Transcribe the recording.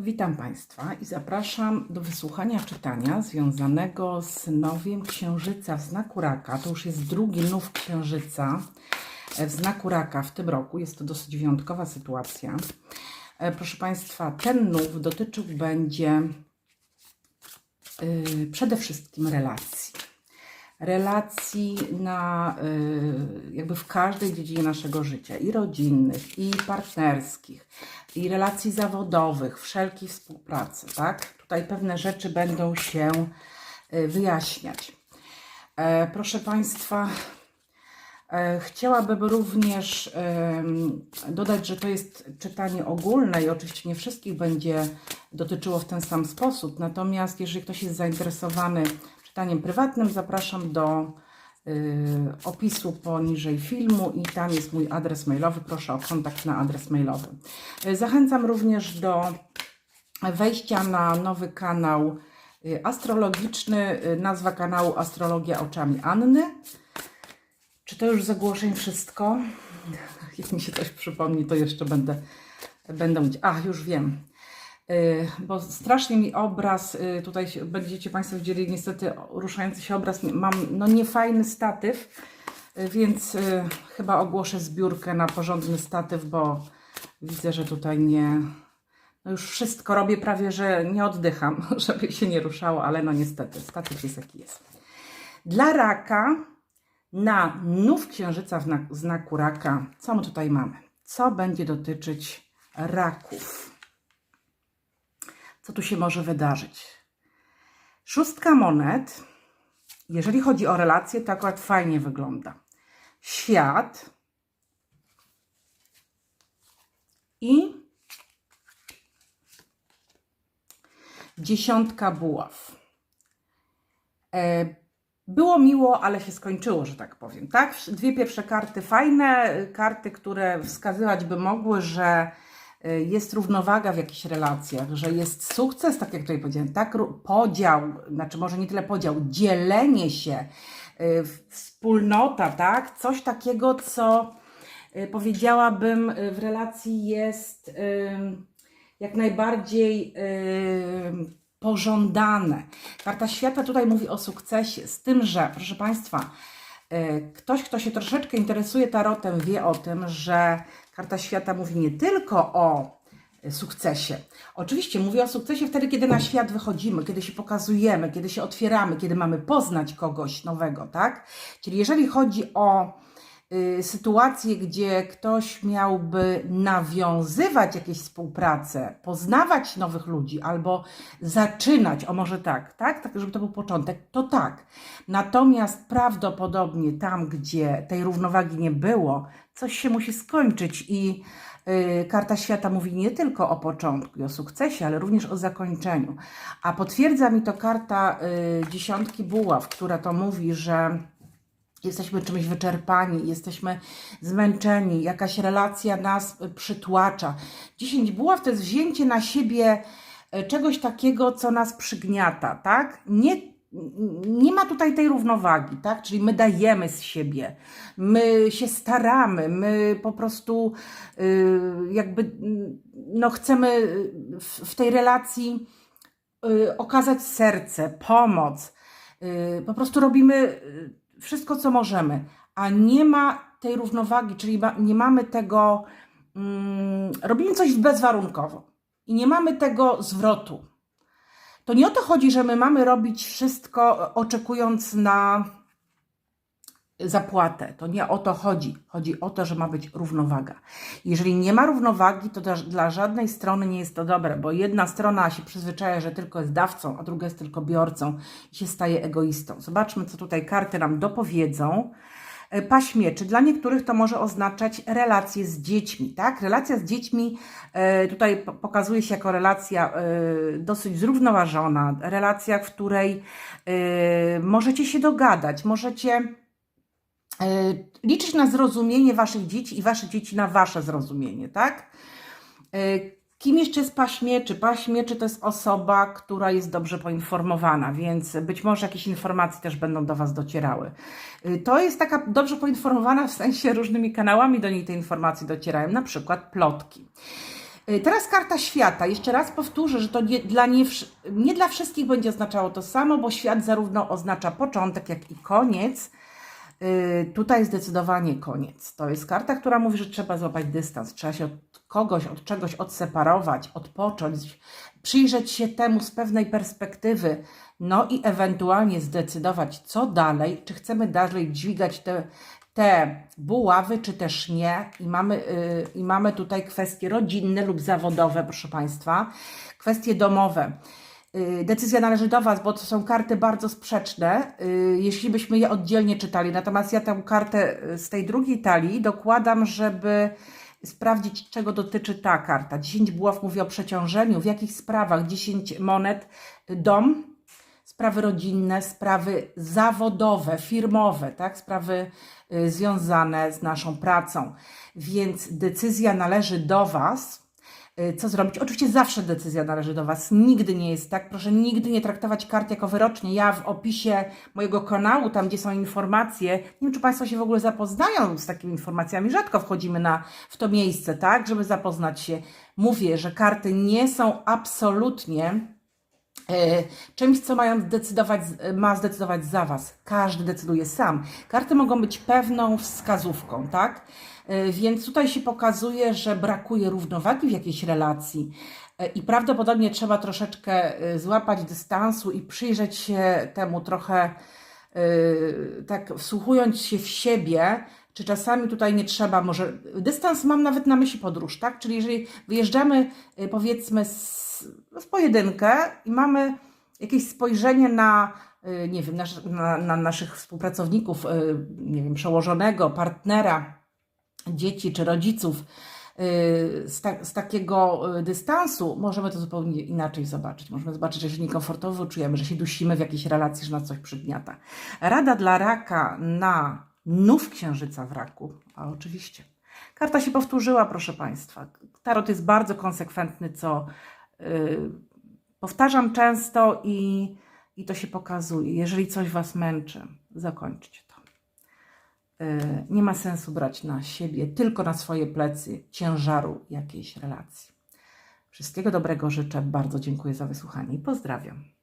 Witam Państwa i zapraszam do wysłuchania czytania związanego z nowiem Księżyca w znaku Raka. To już jest drugi nów Księżyca w znaku Raka w tym roku. Jest to dosyć wyjątkowa sytuacja. E, Proszę Państwa, ten nów dotyczył będzie y, przede wszystkim relacji. Relacji na y, jakby w każdej dziedzinie naszego życia, i rodzinnych, i partnerskich, i relacji zawodowych, wszelkiej współpracy, tak? Tutaj pewne rzeczy będą się y, wyjaśniać. E, Proszę Państwa, E, Chciałabym również dodać, że to jest czytanie ogólne i oczywiście nie wszystkich będzie dotyczyło w ten sam sposób. Natomiast jeżeli ktoś jest zainteresowany czytaniem prywatnym, zapraszam do y, opisu poniżej filmu i tam jest mój adres mailowy. Proszę o kontakt na adres mailowy. E, Zachęcam również do wejścia na nowy kanał y, astrologiczny. Y, Nazwa kanału Astrologia oczami Anny. Czy to już z ogłoszeń wszystko? Jak mi się coś przypomni, to jeszcze będę, będę mówić. A, już wiem. Yy, bo strasznie mi obraz, yy, tutaj będziecie Państwo widzieli niestety ruszający się obraz. Mam no niefajny statyw, yy, więc chyba ogłoszę zbiórkę na porządny statyw, bo widzę, że tutaj nie. No już wszystko robię prawie, że nie oddycham, żeby się nie ruszało, ale no niestety, statyw jest jaki jest. Dla raka na nów księżyca w na- znaku raka. Co my tutaj mamy? Co będzie dotyczyć raków? Co tu się może wydarzyć? Szóstka monet, jeżeli chodzi o relacje, to akurat fajnie wygląda. Świat i dziesiątka buław. E, było miło, ale się skończyło, że tak powiem. Tak? Dwie pierwsze karty fajne, karty, które wskazywać by mogły, że jest równowaga w jakichś relacjach, że jest sukces, tak jak tutaj powiedziałem, tak, podział, znaczy może nie tyle podział, dzielenie się, y, wspólnota, tak, coś takiego, co y, powiedziałabym w relacji jest jak najbardziej pożądane. Karta świata tutaj mówi o sukcesie, z tym, że, proszę Państwa, ktoś, kto się troszeczkę interesuje tarotem, wie o tym, że karta świata mówi nie tylko o y, sukcesie. Oczywiście mówi o sukcesie wtedy, kiedy na świat wychodzimy, kiedy się pokazujemy, kiedy się otwieramy, kiedy mamy poznać kogoś nowego, tak? Czyli jeżeli chodzi o sytuacje, gdzie ktoś miałby nawiązywać jakieś współpracę, poznawać nowych ludzi albo zaczynać, o może tak, tak, tak, żeby to był początek, to tak. Natomiast prawdopodobnie tam, gdzie tej równowagi nie było, coś się musi skończyć i y, karta świata mówi nie tylko o początku i o sukcesie, ale również o zakończeniu. A potwierdza mi to karta y, dziesiątki buław, która to mówi, że jesteśmy czymś wyczerpani, jesteśmy zmęczeni, jakaś relacja nas przytłacza. 10 buław to jest wzięcie na siebie y, czegoś takiego, co nas przygniata, tak? Nie, nie ma tutaj tej równowagi, tak? Czyli my dajemy z siebie, my się staramy, my po prostu y, jakby no chcemy w, w tej relacji y, okazać serce, pomoc. Y, po prostu robimy wszystko, co możemy, a nie ma tej równowagi, czyli nie mamy tego, mm, robimy coś bezwarunkowo i nie mamy tego zwrotu. To nie o to chodzi, że my mamy robić wszystko oczekując na zapłatę. To nie o to chodzi. Chodzi o to, że ma być równowaga. Jeżeli nie ma równowagi, to dla, żadnej strony nie jest to dobre, bo jedna strona się przyzwyczaja, że tylko jest dawcą, a druga jest tylko biorcą i się staje egoistą. Zobaczmy, co tutaj karty nam dopowiedzą. E, Paść mieczy. Dla niektórych to może oznaczać relacje z dziećmi, tak? Relacja z dziećmi e, tutaj po- pokazuje się jako relacja e, dosyć zrównoważona, relacja, w której możecie się dogadać, możecie liczyć na zrozumienie waszych dzieci i wasze dzieci na wasze zrozumienie, tak? E, Kim jeszcze jest paść mieczy? Paść mieczy to jest osoba, która jest dobrze poinformowana, więc być może jakieś informacje też będą do Was docierały. Y, To jest taka dobrze poinformowana w sensie różnymi kanałami do niej te informacje docierają, na przykład plotki. Teraz karta świata. Jeszcze raz powtórzę, że to nie dla, nie, nie dla wszystkich będzie oznaczało to samo, bo świat zarówno oznacza początek, jak i koniec. Y, Tutaj zdecydowanie koniec. To jest karta, która mówi, że trzeba złapać dystans, trzeba się od kogoś, od czegoś odseparować, odpocząć, przyjrzeć się temu z pewnej perspektywy, no i ewentualnie zdecydować, co dalej, czy chcemy dalej dźwigać te, te buławy, czy też nie. I mamy, y, I mamy tutaj kwestie rodzinne lub zawodowe, proszę Państwa, kwestie domowe. Y, Decyzja należy do Was, bo to są karty bardzo sprzeczne, y, jeśli byśmy je oddzielnie czytali. Natomiast ja tę kartę y, z tej drugiej talii dokładam, żeby sprawdzić, czego dotyczy ta karta. 10 buław mówi o przeciążeniu, w jakich sprawach 10 monet, dom, sprawy rodzinne, sprawy zawodowe, firmowe, tak? sprawy związane z naszą pracą. Więc decyzja należy do Was. Y, Co zrobić? Oczywiście zawsze decyzja należy do Was. Nigdy nie jest tak. Proszę nigdy nie traktować kart jako wyrocznie. Ja w opisie mojego kanału, tam gdzie są informacje, nie wiem, czy Państwo się w ogóle zapoznają z takimi informacjami. Rzadko wchodzimy na, w to miejsce, tak, żeby zapoznać się. Mówię, że karty nie są absolutnie czymś, co mają zdecydować, ma zdecydować za Was. Każdy decyduje sam. Karty mogą być pewną wskazówką, tak? E, Więc tutaj się pokazuje, że brakuje równowagi w jakiejś relacji e, i prawdopodobnie trzeba troszeczkę e, złapać dystansu i przyjrzeć się temu trochę, e, tak wsłuchując się w siebie, czy czasami tutaj nie trzeba, może dystans mam nawet na myśli podróż, tak? Czyli jeżeli wyjeżdżamy e, powiedzmy z, w pojedynkę i mamy jakieś spojrzenie na, y, nie wiem, nasz, na, na naszych współpracowników, y, nie wiem, przełożonego, partnera, dzieci czy rodziców y, z, ta, z takiego y, dystansu, możemy to zupełnie inaczej zobaczyć. Możemy zobaczyć, że się niekomfortowo czujemy, że się dusimy w jakiejś relacji, że nas coś przygniata. Rada dla raka na nów księżyca w raku, a oczywiście. Karta się powtórzyła, proszę Państwa. Tarot jest bardzo konsekwentny, co y, powtarzam często i, i to się pokazuje. Jeżeli coś Was męczy, zakończcie to. Y, nie ma sensu brać na siebie, tylko na swoje plecy ciężaru jakiejś relacji. Wszystkiego dobrego życzę. Bardzo dziękuję za wysłuchanie i pozdrawiam.